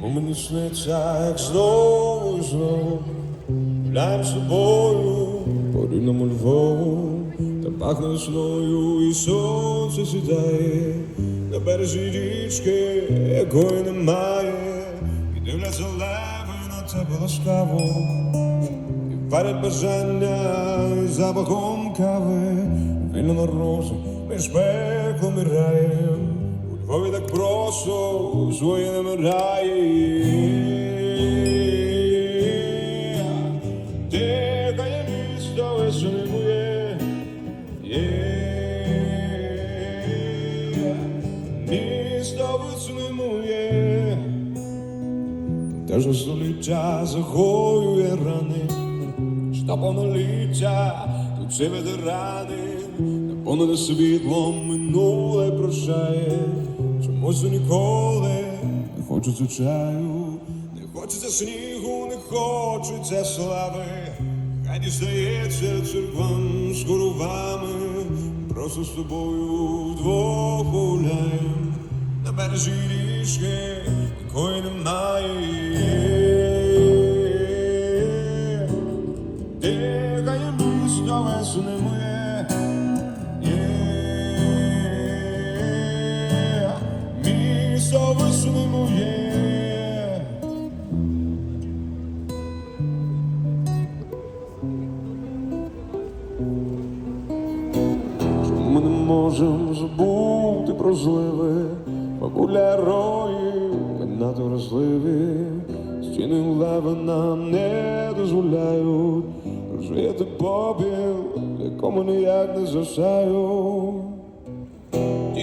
Чому мені сниться, як знову і знову Гуляєм з по рідному Львову. Та пахне весною і сонце сідає. На березі річки, якої немає. І дивляться леви на тебе ласкаво. І бажання запахом кави. Вільно на розі між пеклом і раєм У Львові так просто своє немирає Дихає місто весни моє Є. Місто весни моє Теж на століття загоює рани. Що повноліття, тут всі ветерани Наповнене світлом минуле прощає Чомусь ніколи. Не хочеться чаю Не хочеться снігу, не хочеться слави. Хай дістається церквам з коровами, Просто з тобою вдвох гуляєм На березі річки, якої немає Місто Чому ми не можемо забути про зливи, бабуля рої, ми надто вразливі, стіни лева нам не дозволяють жити попіл, якому ніяк не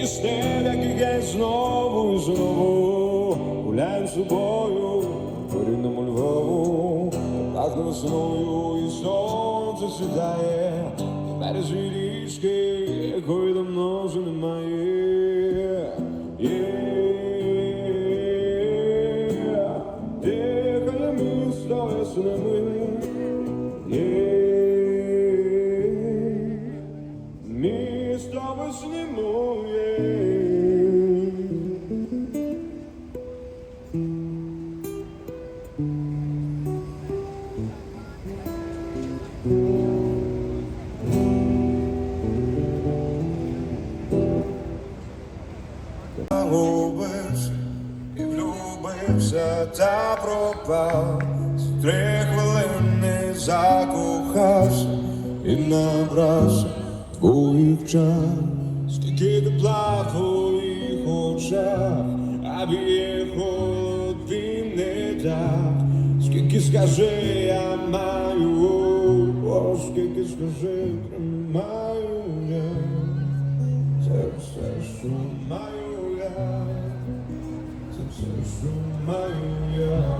засаю. Ті стелі, які я знову і знову гуляємо з собою по рідному Львову, пахне весною і сонце сідає, на березі річки, якої давно вже немає. Дихає місто весни моє. Загубився і влюбився та пропав. Три хвилини закохався і набрався твоїх чар. Скільки тепла в твоїх очах, а б'є холод він не так. Скільки скажи, я маю, о, скільки скажи, тримаю я. Це все, що маю я, це все, що маю я,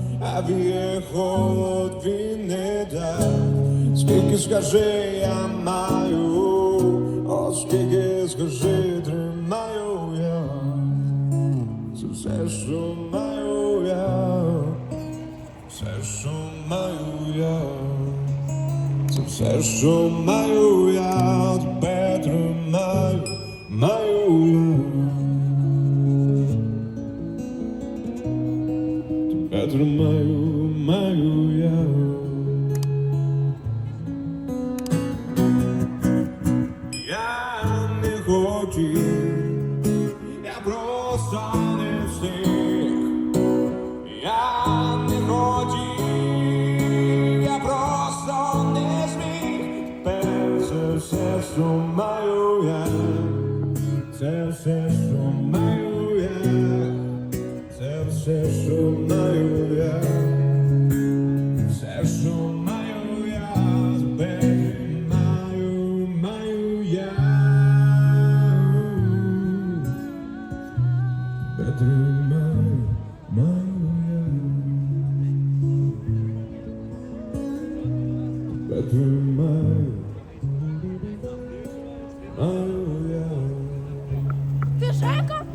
а б'є холод він не дасть. Скільки скажи, я маю, оскільки скажи, тримаю я. Це все, що маю я, все, що маю я, це все, що маю я, тебе тримаю, маю Це все, що маю я, це все, що маю я, все, що маю я, зберіг маю, маю я, Бетримаю, маю я, Бетримаю. Жека?